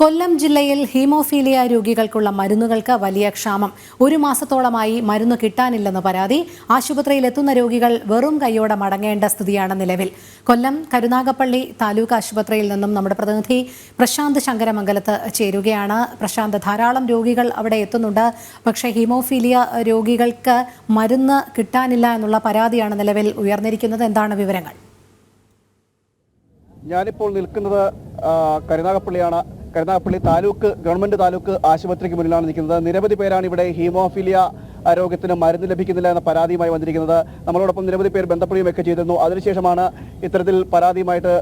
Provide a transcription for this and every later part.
കൊല്ലം ജില്ലയിൽ ഹീമോഫീലിയ രോഗികൾക്കുള്ള മരുന്നുകൾക്ക് വലിയ ക്ഷാമം. ഒരു മാസത്തോളമായി മരുന്ന് കിട്ടാനില്ലെന്ന് പരാതി. ആശുപത്രിയിൽ എത്തുന്ന രോഗികൾ വെറും കൈയോടെ മടങ്ങേണ്ട സ്ഥിതിയാണ് നിലവിൽ. കൊല്ലം കരുനാഗപ്പള്ളി താലൂക്ക് ആശുപത്രിയിൽ നിന്നും നമ്മുടെ പ്രതിനിധി പ്രശാന്ത് ശങ്കരമംഗലത്ത് ചേരുകയാണ്. പ്രശാന്ത് ധാരാളം രോഗികൾ അവിടെ എത്തുന്നുണ്ട്. പക്ഷേ ഹീമോഫീലിയ രോഗികൾക്ക് മരുന്ന് കിട്ടാനില്ല എന്നുള്ള പരാതിയാണ് നിലവിൽ ഉയർന്നിരിക്കുന്നത്. എന്താണ് വിവരങ്ങൾ? ഞാനിപ്പോൾ നിൽക്കുന്നത് കരുനാഗപ്പള്ളിയാണ്. കരുനാഗപ്പള്ളി താലൂക്ക് ഗവൺമെന്റ് താലൂക്ക് ആശുപത്രിക്ക് മുന്നിലാണ് നിൽക്കുന്നത്. നിരവധി പേരാണ് ഇവിടെ ഹീമോഫിലിയ രോഗത്തിന് മരുന്ന് ലഭിക്കുന്നില്ല എന്ന പരാതിയുമായി വന്നിരിക്കുന്നത്. നമ്മളോടൊപ്പം നിരവധി പേർ ബന്ധപ്പെടുകയൊക്കെ ചെയ്തിരുന്നു. അതിനുശേഷമാണ് ഇത്തരത്തിൽ പരാതിയുമായിട്ട്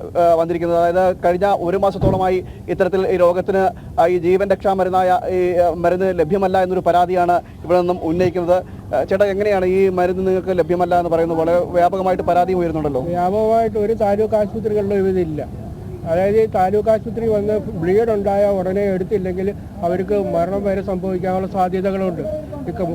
വന്നിരിക്കുന്നത്. അതായത് കഴിഞ്ഞ ഒരു മാസത്തോളമായി ഇത്തരത്തിൽ ഈ രോഗത്തിന് ഈ ജീവൻ രക്ഷാ മരുന്നായ ഈ മരുന്ന് ലഭ്യമല്ല എന്നൊരു പരാതിയാണ് ഇവിടെ നിന്നും ഉന്നയിക്കുന്നത്. ചേട്ടാ എങ്ങനെയാണ് ഈ മരുന്ന് നിങ്ങൾക്ക് ലഭ്യമല്ല എന്ന് പറയുന്നത്? വളരെ വ്യാപകമായിട്ട് പരാതി ഉയരുന്നുണ്ടല്ലോ. വ്യാപകമായിട്ട് ഒരു താലൂക്ക് ആശുപത്രികളിലും ഇതില്ല അതായത് ഈ താലൂക്ക് ആശുപത്രി വന്ന് ബ്ലീഡ് ഉണ്ടായ ഉടനെ എടുത്തില്ലെങ്കിൽ അവർക്ക് മരണം വരെ സംഭവിക്കാനുള്ള സാധ്യതകളുണ്ട്.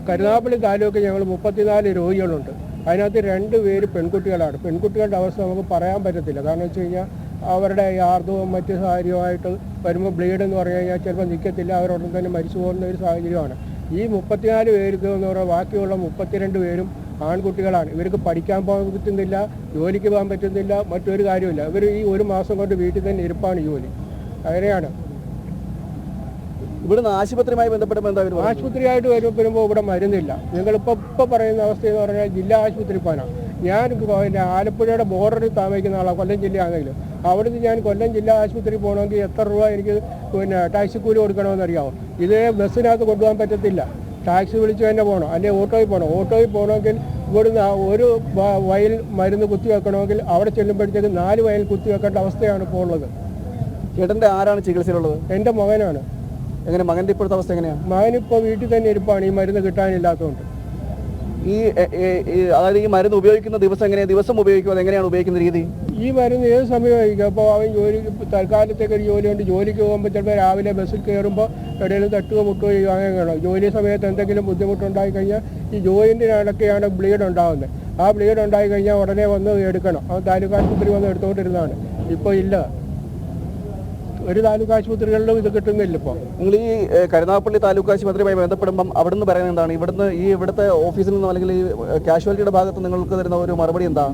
കരുനാപ്പള്ളി താലൂക്ക് ഞങ്ങൾ മുപ്പത്തിനാല് രോഗികളുണ്ട്. അതിനകത്ത് രണ്ട് പേര് പെൺകുട്ടികളാണ്. പെൺകുട്ടികളുടെ അവസ്ഥ നമുക്ക് പറയാൻ പറ്റത്തില്ല. കാരണം വെച്ച് കഴിഞ്ഞാൽ അവരുടെ യാർദവും മറ്റു സാഹചര്യമായിട്ട് വരുമ്പോൾ ബ്ലീഡ് എന്ന് പറഞ്ഞു കഴിഞ്ഞാൽ ചിലപ്പോൾ നിൽക്കത്തില്ല. അവരുടൻ തന്നെ മരിച്ചു പോകുന്ന ഒരു സാഹചര്യമാണ്. ഈ മുപ്പത്തിനാല് പേർക്ക് എന്ന് പറഞ്ഞാൽ ബാക്കിയുള്ള മുപ്പത്തിരണ്ട് പേരും ആൺകുട്ടികളാണ്. ഇവർക്ക് പഠിക്കാൻ പോകാൻ പറ്റുന്നില്ല ജോലിക്ക് പോകാൻ പറ്റുന്നില്ല മറ്റൊരു കാര്യമില്ല ഇവർ ഈ ഒരു മാസം കൊണ്ട് വീട്ടിൽ തന്നെ ഇരിപ്പാണ് ജോലി. അങ്ങനെയാണ്. ഇവിടുന്ന് ആശുപത്രിയുമായി ബന്ധപ്പെടുമ്പോൾ എന്താ ഒരു ആശുപത്രിയായിട്ട് വരുമ്പോൾ വരുമ്പോൾ ഇവിടെ മരുന്നില്ല. നിങ്ങളിപ്പോൾ ഇപ്പോൾ പറയുന്ന അവസ്ഥ എന്ന് പറഞ്ഞാൽ ജില്ലാ ആശുപത്രി പോകാനാണ് ഞാൻ പിന്നെ ആലപ്പുഴയുടെ ബോർഡറിൽ താമസിക്കുന്ന ആളാണ് കൊല്ലം ജില്ലയാണെങ്കിലും. അവിടുന്ന് ഞാൻ കൊല്ലം ജില്ലാ ആശുപത്രി പോകണമെങ്കിൽ എത്ര രൂപ എനിക്ക് പിന്നെ ടാക്സി കൂലി കൊടുക്കണമെന്ന് അറിയാമോ ഇതേ ബസ്സിനകത്ത് കൊണ്ടുപോകാൻ പറ്റത്തില്ല. ടാക്സി വിളിച്ച് തന്നെ പോകണം. അല്ലെങ്കിൽ ഓട്ടോയിൽ പോകണം. ഓട്ടോയിൽ പോകണമെങ്കിൽ ഇവിടുന്ന് ഒരു വയൽ മരുന്ന് കുത്തി വെക്കണമെങ്കിൽ അവിടെ ചെല്ലുമ്പോഴത്തേക്ക് നാല് വയൽ കുത്തി വെക്കേണ്ട അവസ്ഥയാണ് ഇപ്പോൾ ഉള്ളത്. ചേട്ടന്റെ ആരാണ് ചികിത്സയിലുള്ളത്? എന്റെ മകനാണ്. എങ്ങനെ? മകന്റെ ഇപ്പോഴത്തെ അവസ്ഥ എങ്ങനെയാ? മകനിപ്പോൾ വീട്ടിൽ തന്നെ ഇരിപ്പാണ്. ഈ മരുന്ന് കിട്ടാനില്ലാത്തതുകൊണ്ട്. ഈ അതായത് ഈ മരുന്ന് ഉപയോഗിക്കുന്ന ദിവസം എങ്ങനെയാണ് ദിവസം ഉപയോഗിക്കുന്നത് എങ്ങനെയാണ് ഉപയോഗിക്കുന്ന രീതി? ഈ മരുന്ന് ഏത് സമയം സമയമായിരിക്കും അപ്പോൾ അവൻ ജോലി തൽക്കാലത്തേക്ക് ഒരു ജോലി ഉണ്ട്. ജോലിക്ക് പോകുമ്പോൾ ചിലപ്പോൾ രാവിലെ ബസ്സിൽ കയറുമ്പോൾ ഇടയിൽ തട്ടുകയോ മുട്ടുകയോ ചെയ്യുക അങ്ങനെ കാണും. ജോലി സമയത്ത് എന്തെങ്കിലും ബുദ്ധിമുട്ടുണ്ടായി കഴിഞ്ഞാൽ ഈ ജോയിന്റിനിടയ്ക്കാണ് ബ്ലീഡ് ഉണ്ടാകുന്നത് ആ ബ്ലീഡ് ഉണ്ടായി കഴിഞ്ഞാൽ ഉടനെ വന്ന് എടുക്കണം. അവൻ താലൂക്ക് ആശുപത്രി വന്ന് എടുത്തുകൊണ്ടിരുന്നതാണ് ഇപ്പോൾ ഇല്ല. ഒരു താലൂക്ക് ആശുപത്രികളിലും ഇത് കിട്ടുന്നില്ല ഇപ്പോൾ നിങ്ങൾ ഈ കരുനാഗപ്പള്ളി താലൂക്ക് ആശുപത്രിയുമായി ബന്ധപ്പെടുമ്പം അവിടെ നിന്ന് പറയുന്നത് എന്താണ്? ഇവിടുന്ന് ഈ ഇവിടുത്തെ ഓഫീസിൽ നിന്നും അല്ലെങ്കിൽ ഈ കാഷ്വാലിറ്റിയുടെ ഭാഗത്ത് നിങ്ങൾക്ക് തരുന്ന ഒരു മറുപടി എന്താ?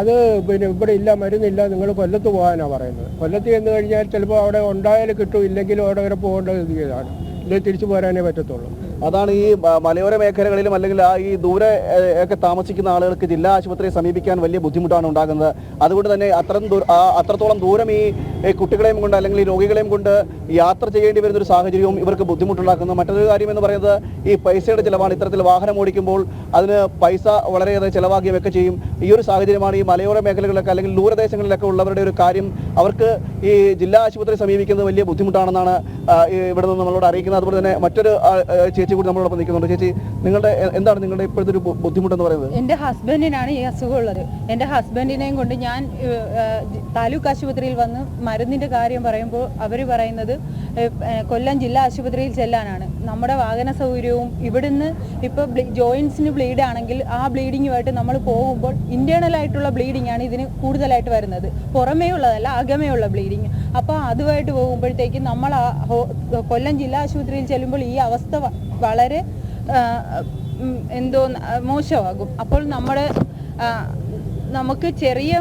അത് പിന്നെ ഇവിടെ ഇല്ല മരുന്നില്ല നിങ്ങൾ കൊല്ലത്ത് പോകാനാണ് പറയുന്നത്. കൊല്ലത്ത് ചെന്ന് കഴിഞ്ഞാൽ ചിലപ്പോൾ അവിടെ ഉണ്ടായാലും കിട്ടും ഇല്ലെങ്കിലും അവിടെ വരെ പോകേണ്ട ഇതാണ് ഇല്ലെങ്കിൽ തിരിച്ചു പോരാനേ പറ്റത്തുള്ളൂ. അതാണ് ഈ മലയോര മേഖലകളിലും അല്ലെങ്കിൽ ആ ഈ ദൂരെ ഒക്കെ താമസിക്കുന്ന ആളുകൾക്ക് ജില്ലാ ആശുപത്രിയെ സമീപിക്കാൻ വലിയ ബുദ്ധിമുട്ടാണ് ഉണ്ടാകുന്നത്. അതുകൊണ്ട് തന്നെ അത്രയും അത്രത്തോളം ദൂരം ഈ കുട്ടികളെയും കൊണ്ട് അല്ലെങ്കിൽ രോഗികളെയും കൊണ്ട് യാത്ര ചെയ്യേണ്ടി വരുന്ന ഒരു സാഹചര്യവും ഇവർക്ക് ബുദ്ധിമുട്ടുണ്ടാക്കുന്നു. മറ്റൊരു കാര്യം എന്ന് പറയുന്നത് ഈ പൈസയുടെ ചിലവാണ്. ഇത്തരത്തിൽ വാഹനം ഓടിക്കുമ്പോൾ അതിന് പൈസ വളരെയേറെ ചിലവാക്കിയൊക്കെ ചെയ്യും. ഈ ഒരു സാഹചര്യമാണ് ഈ മലയോര മേഖലകളിലൊക്കെ അല്ലെങ്കിൽ ദൂരദേശങ്ങളിലൊക്കെ ഉള്ളവരുടെ ഒരു കാര്യം. അവർക്ക് ഈ ജില്ലാ ആശുപത്രി സമീപിക്കുന്നത് വലിയ ബുദ്ധിമുട്ടാണെന്നാണ് ഇവിടെ നിന്ന് നമ്മളോട് അറിയിക്കുന്നത്. അതുപോലെ തന്നെ മറ്റൊരു ചേച്ചി കൂടി നമ്മളോടൊപ്പം നിൽക്കുന്നുണ്ട്. ചേച്ചി നിങ്ങളുടെ എന്താണ് നിങ്ങളുടെ ഇപ്പോഴത്തെ ഒരു ബുദ്ധിമുട്ടെന്ന് പറയുന്നത്? എന്റെ ഹസ്ബൻഡിനാണ് ഈ അസുഖമുള്ളത്. എന്റെ ഹസ്ബൻഡിനെയും കൊണ്ട് ഞാൻ താലൂക്ക് ആശുപത്രിയിൽ വന്ന് മരുന്നിന്റെ കാര്യം പറയുമ്പോൾ അവർ പറയുന്നത് കൊല്ലം ജില്ലാ ആശുപത്രിയിൽ ചെല്ലാനാണ്. നമ്മുടെ വാഹന സൗകര്യവും ഇവിടുന്ന് ഇപ്പോൾ ജോയിൻസിന് ബ്ലീഡ് ആണെങ്കിൽ ആ ബ്ലീഡിങ്ങുമായിട്ട് നമ്മൾ പോകുമ്പോൾ ആയിട്ടുള്ള ബ്ലീഡിംഗ് ആണ് ഇതിന് കൂടുതലായിട്ട് വരുന്നത്. പുറമേ ഉള്ളതല്ല അകമേ ഉള്ള ബ്ലീഡിങ്. അപ്പോൾ അതുമായിട്ട് പോകുമ്പോഴത്തേക്കും നമ്മൾ കൊല്ലം ജില്ലാ ആശുപത്രിയിൽ ചെല്ലുമ്പോൾ ഈ അവസ്ഥ വളരെ എന്തോ മോശമാകും. അപ്പോൾ നമ്മുടെ നമുക്ക് ചെറിയ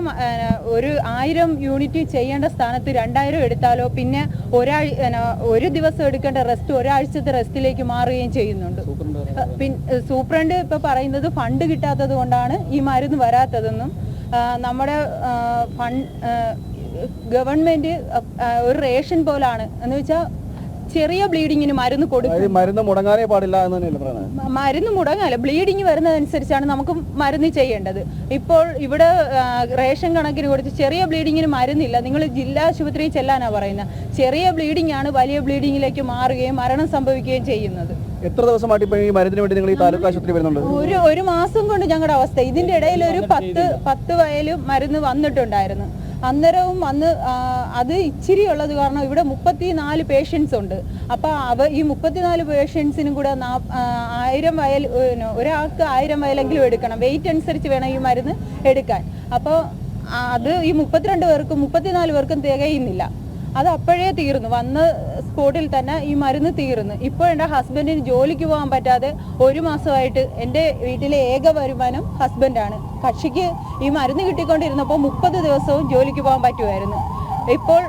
ഒരു ആയിരം യൂണിറ്റ് ചെയ്യേണ്ട സ്ഥാനത്ത് രണ്ടായിരം എടുത്താലോ പിന്നെ ഒരാഴ് ഒരു ദിവസം എടുക്കേണ്ട റെസ്റ്റ് ഒരാഴ്ചത്തെ റെസ്റ്റിലേക്ക് മാറുകയും ചെയ്യുന്നുണ്ട്. പിന്നെ സൂപ്രണ്ട് ഇപ്പൊ പറയുന്നത് ഫണ്ട് കിട്ടാത്തത് കൊണ്ടാണ് ഈ മരുന്ന് വരാത്തതെന്നും നമ്മുടെ ഫണ്ട് ഗവൺമെന്റ് ഒരു റേഷൻ പോലാണ്. എന്ന് വെച്ചാൽ ചെറിയ ബ്ലീഡിങ്ങിന് മരുന്ന് കൊടുക്കും. മരുന്ന് മുടങ്ങാനേ പാടില്ല എന്ന് തന്നെയല്ലേ പറയുന്നത് മ- മരുന്ന് മുടങ്ങാല്ല ബ്ലീഡിങ് വരുന്നതനുസരിച്ചാണ് നമുക്ക് മരുന്ന് ചെയ്യേണ്ടത്. ഇപ്പോൾ ഇവിടെ റേഷൻ കണക്കിന് കൊടുത്ത് ചെറിയ ബ്ലീഡിങ്ങിന് മരുന്നില്ല. നിങ്ങൾ ജില്ലാ ആശുപത്രിയിൽ ചെല്ലാനാണ് പറയുന്നത് ചെറിയ ബ്ലീഡിംഗ് ആണ് വലിയ ബ്ലീഡിങ്ങിലേക്ക് മാറുകയും മരണം സംഭവിക്കുകയും ചെയ്യുന്നത്. എത്ര ദിവസമായിട്ട് ഇപ്പൊ ഈ മരുന്നിന് വേണ്ടി നിങ്ങൾ ഈ താലൂക്ക് ആശുപത്രി വരുന്നുണ്ട്? ഒരു ഒരു മാസം കൊണ്ട് ഞങ്ങളുടെ അവസ്ഥ. ഇതിന്റെ ഇടയിൽ ഒരു പത്ത് പത്ത് വയലും മരുന്ന് വന്നിട്ടുണ്ടായിരുന്നു. അന്നേരവും അന്ന് അത് ഇച്ചിരി ഉള്ളത് കാരണം ഇവിടെ മുപ്പത്തിനാല് പേഷ്യൻസ് ഉണ്ട്. അപ്പോൾ അവ ഈ മുപ്പത്തിനാല് പേഷ്യൻസിനും കൂടെ ആയിരം വയൽ ഒരാൾക്ക് ആയിരം വയലെങ്കിലും എടുക്കണം. വെയിറ്റ് അനുസരിച്ച് വേണം ഈ മരുന്ന് എടുക്കാൻ. അപ്പോൾ അത് ഈ മുപ്പത്തിരണ്ട് പേർക്കും മുപ്പത്തിനാല് പേർക്കും തികയുന്നില്ല. അത് അപ്പോഴേ തീർന്നു. വന്ന സ്പോട്ടിൽ തന്നെ ഈ മരുന്ന് തീർന്നു. ഇപ്പോൾ എന്റെ ഹസ്ബൻഡിന് ജോലിക്ക് പോകാൻ പറ്റാതെ ഒരു മാസമായിട്ട് എന്റെ വീട്ടിലെ ഏക വരുമാനം ഹസ്ബൻഡാണ് കക്ഷിക്ക് ഈ മരുന്ന് കിട്ടിക്കൊണ്ടിരുന്നപ്പോൾ മുപ്പത് ദിവസവും ജോലിക്ക് പോകാൻ പറ്റുമായിരുന്നു. ഇപ്പോൾ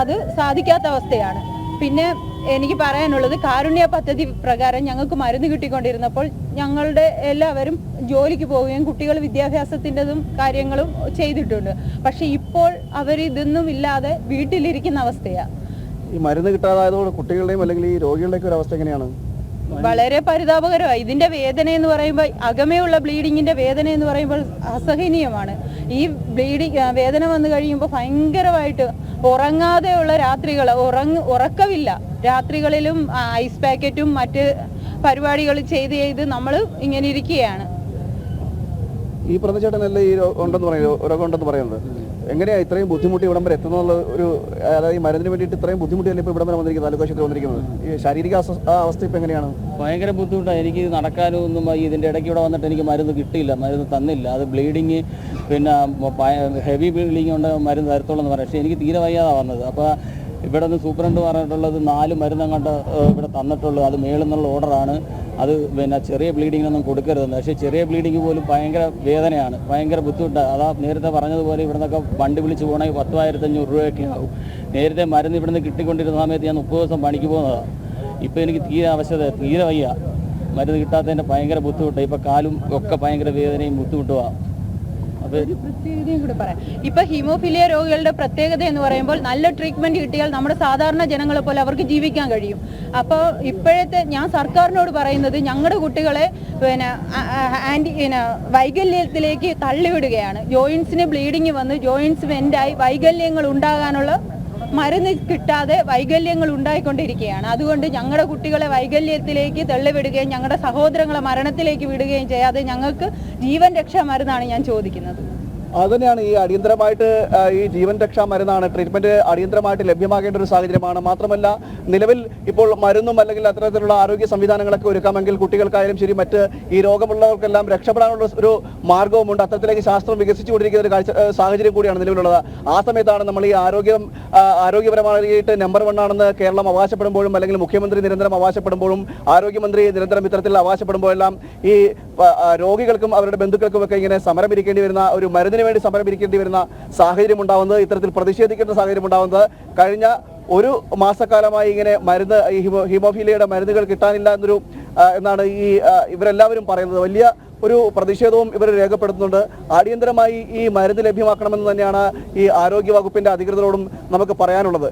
അത് സാധിക്കാത്ത അവസ്ഥയാണ്. പിന്നെ എനിക്ക് പറയാനുള്ളത് കാരുണ്യ പദ്ധതി പ്രകാരം ഞങ്ങൾക്ക് മരുന്ന് കിട്ടിക്കൊണ്ടിരുന്നപ്പോൾ ഞങ്ങളുടെ എല്ലാവരും ജോലിക്ക് പോവുകയും കുട്ടികൾ വിദ്യാഭ്യാസത്തിന്റെതും കാര്യങ്ങളും ചെയ്തിട്ടുണ്ട്. പക്ഷെ ഇപ്പോൾ അവർ ഇതൊന്നും ഇല്ലാതെ വീട്ടിലിരിക്കുന്ന അവസ്ഥയാണ് ഈ മരുന്ന് കിട്ടാതായതോടെ കുട്ടികളുടെയും അല്ലെങ്കിൽ ഈ രോഗികളുടെയൊക്കെ ഒരു അവസ്ഥ എങ്ങനെയാണ്? വളരെ പരിതാപകരമായി. ഇതിന്റെ വേദന എന്ന് പറയുമ്പോൾ അകമയുള്ള ബ്ലീഡിങ്ങിന്റെ വേദന എന്ന് പറയുമ്പോൾ അസഹനീയമാണ്. ഈ ബ്ലീഡിങ് വേദന വന്നു കഴിയുമ്പോൾ ഭയങ്കരമായിട്ട് ഉറങ്ങാതെയുള്ള രാത്രികൾ ഉറങ്ങ ഉറക്കമില്ല. രാത്രികളിലും ഐസ് പാക്കറ്റും മറ്റ് പരിപാടികൾ ചെയ്ത് ചെയ്ത് നമ്മൾ ഇങ്ങനെ ഇരിക്കുകയാണ്. ഈ പ്രതിചേട്ടനല്ലേ ചേട്ടനല്ലേ ഈ ഉണ്ടെന്ന് പറയുന്നത്? രോഗം ഉണ്ടെന്ന് പറയുന്നത്. എങ്ങനെയാ ഇത്രയും ബുദ്ധിമുട്ട് ഇവിടം വരെ എത്തുന്നുള്ള ഒരു അതായത് ഈ മരുന്നിന് വേണ്ടിയിട്ട് ഇത്രയും ബുദ്ധിമുട്ടിയല്ലേ ഇപ്പോൾ ഇവിടം വരെ വന്നിരിക്കുന്നത് താലൂക്ക് ആശുപത്രി വന്നിരിക്കുന്നത് ഈ ശാരീരിക അവസ്ഥ ഇപ്പോൾ എങ്ങനെയാണ്? ഭയങ്കര ബുദ്ധിമുട്ടാണ്. എനിക്ക് നടക്കാനും ഒന്നും ഇതിന്റെ ഇടയ്ക്ക് ഇവിടെ വന്നിട്ട് എനിക്ക് മരുന്ന് കിട്ടിയില്ല മരുന്ന് തന്നില്ല. അത് ബ്ലീഡിങ് പിന്നെ ഹെവി ബ്ലീഡിങ് കൊണ്ട് മരുന്ന് തരത്തുള്ളൂ എന്ന് പറയാം. പക്ഷേ എനിക്ക് തീരെ വയ്യാതാണ് വന്നത്. അപ്പോൾ ഇവിടെ നിന്ന് സൂപ്രണ്ട് പറഞ്ഞിട്ടുള്ളത് നാല് മരുന്നും കണ്ട് ഇവിടെ തന്നിട്ടുള്ളൂ. അത് മേളിൽ നിന്നുള്ള ഓർഡറാണ്. അത് പിന്നെ ചെറിയ ബ്ലീഡിങ്ങിനൊന്നും കൊടുക്കരുതെന്ന്. പക്ഷേ ചെറിയ ബ്ലീഡിങ് പോലും ഭയങ്കര വേദനയാണ്. ഭയങ്കര ബുദ്ധിമുട്ടാണ് അതാ നേരത്തെ പറഞ്ഞതുപോലെ ഇവിടെ നിന്നൊക്കെ വണ്ടി വിളിച്ച് പോകണമെങ്കിൽ പത്തായിരത്തി അഞ്ഞൂറ് രൂപയൊക്കെ ആവും. നേരത്തെ മരുന്ന് ഇവിടെ നിന്ന് കിട്ടിക്കൊണ്ടിരുന്ന സമയത്ത് ഞാൻ മുപ്പത് ദിവസം പണിക്ക് പോകുന്നതാണ് ഇപ്പോൾ എനിക്ക് തീരെ ആവശ്യത തീരെ വയ്യ. മരുന്ന് കിട്ടാത്തതിന്റെ ഭയങ്കര ബുദ്ധിമുട്ടാണ് ഇപ്പോൾ കാലും ഒക്കെ ഭയങ്കര വേദനയും ബുദ്ധിമുട്ടുമാണ് പറയാം. ഇപ്പൊ ഹീമോഫിലിയ രോഗികളുടെ പ്രത്യേകത എന്ന് പറയുമ്പോൾ നല്ല ട്രീറ്റ്മെന്റ് കിട്ടിയാൽ നമ്മുടെ സാധാരണ ജനങ്ങളെ പോലെ അവർക്ക് ജീവിക്കാൻ കഴിയും. അപ്പോൾ ഇപ്പോഴത്തെ ഞാൻ സർക്കാരിനോട് പറയുന്നത് ഞങ്ങളുടെ കുട്ടികളെ പിന്നെ ആന്റി പിന്നെ വൈകല്യത്തിലേക്ക് തള്ളിവിടുകയാണ്. ജോയിൻസിന് ബ്ലീഡിങ് വന്ന് ജോയിൻസ് വെൻഡായി വൈകല്യങ്ങൾ ഉണ്ടാകാനുള്ള മരുന്ന് കിട്ടാതെ വൈകല്യങ്ങൾ ഉണ്ടായിക്കൊണ്ടിരിക്കുകയാണ്. അതുകൊണ്ട് ഞങ്ങളുടെ കുട്ടികളെ വൈകല്യത്തിലേക്ക് തള്ളിവിടുകയും ഞങ്ങളുടെ സഹോദരങ്ങളെ മരണത്തിലേക്ക് വിടുകയും ചെയ്യാതെ ഞങ്ങൾക്ക് ജീവൻ രക്ഷാ മരുന്നാണ് ഞാൻ ചോദിക്കുന്നത്. അതുതന്നെയാണ് ഈ അടിയന്തരമായിട്ട് ഈ ജീവൻ രക്ഷാ മരുന്നാണ് ട്രീറ്റ്മെന്റ് അടിയന്തരമായിട്ട് ലഭ്യമാകേണ്ട ഒരു സാഹചര്യമാണ്. മാത്രമല്ല നിലവിൽ ഇപ്പോൾ മരുന്നും അല്ലെങ്കിൽ അത്തരത്തിലുള്ള ആരോഗ്യ സംവിധാനങ്ങളൊക്കെ ഒരുക്കാമെങ്കിൽ കുട്ടികൾക്കായാലും ശരി മറ്റ് ഈ രോഗമുള്ളവർക്കെല്ലാം രക്ഷപ്പെടാനുള്ള ഒരു മാർഗവുമുണ്ട് അത്തരത്തിലേക്ക് ശാസ്ത്രം വികസിച്ചുകൊണ്ടിരിക്കുന്ന ഒരു സാഹചര്യം കൂടിയാണ് നിലവിലുള്ളത്. ആ സമയത്താണ് നമ്മൾ ഈ ആരോഗ്യം ആരോഗ്യപരമായിട്ട് നമ്പർ വൺ ആണെന്ന് കേരളം അവകാശപ്പെടുമ്പോഴും അല്ലെങ്കിൽ മുഖ്യമന്ത്രി നിരന്തരം അവകാശപ്പെടുമ്പോഴും ആരോഗ്യമന്ത്രി നിരന്തരം ഇത്തരത്തിൽ അവകാശപ്പെടുമ്പോഴെല്ലാം ഈ രോഗികൾക്കും അവരുടെ ബന്ധുക്കൾക്കും ഒക്കെ ഇങ്ങനെ സമരം ഇരിക്കേണ്ടി വരുന്ന ഒരു മരുന്നിന് വേണ്ടി സമരം ഇരിക്കേണ്ടി വരുന്ന സാഹചര്യം ഉണ്ടാവുന്നത് ഇത്തരത്തിൽ പ്രതിഷേധിക്കേണ്ട സാഹചര്യം ഉണ്ടാവുന്നത് കഴിഞ്ഞ ഒരു മാസക്കാലമായി ഇങ്ങനെ മരുന്ന് ഈ ഹിമോ ഹീമോഫീലിയയുടെ മരുന്നുകൾ കിട്ടാനില്ല എന്നൊരു എന്നാണ് ഈ ഇവരെല്ലാവരും പറയുന്നത്. വലിയ ഒരു പ്രതിഷേധവും ഇവർ രേഖപ്പെടുത്തുന്നുണ്ട്. അടിയന്തരമായി ഈ മരുന്ന് ലഭ്യമാക്കണമെന്ന് തന്നെയാണ് ഈ ആരോഗ്യ വകുപ്പിന്റെ അധികൃതരോടും നമുക്ക് പറയാനുള്ളത്.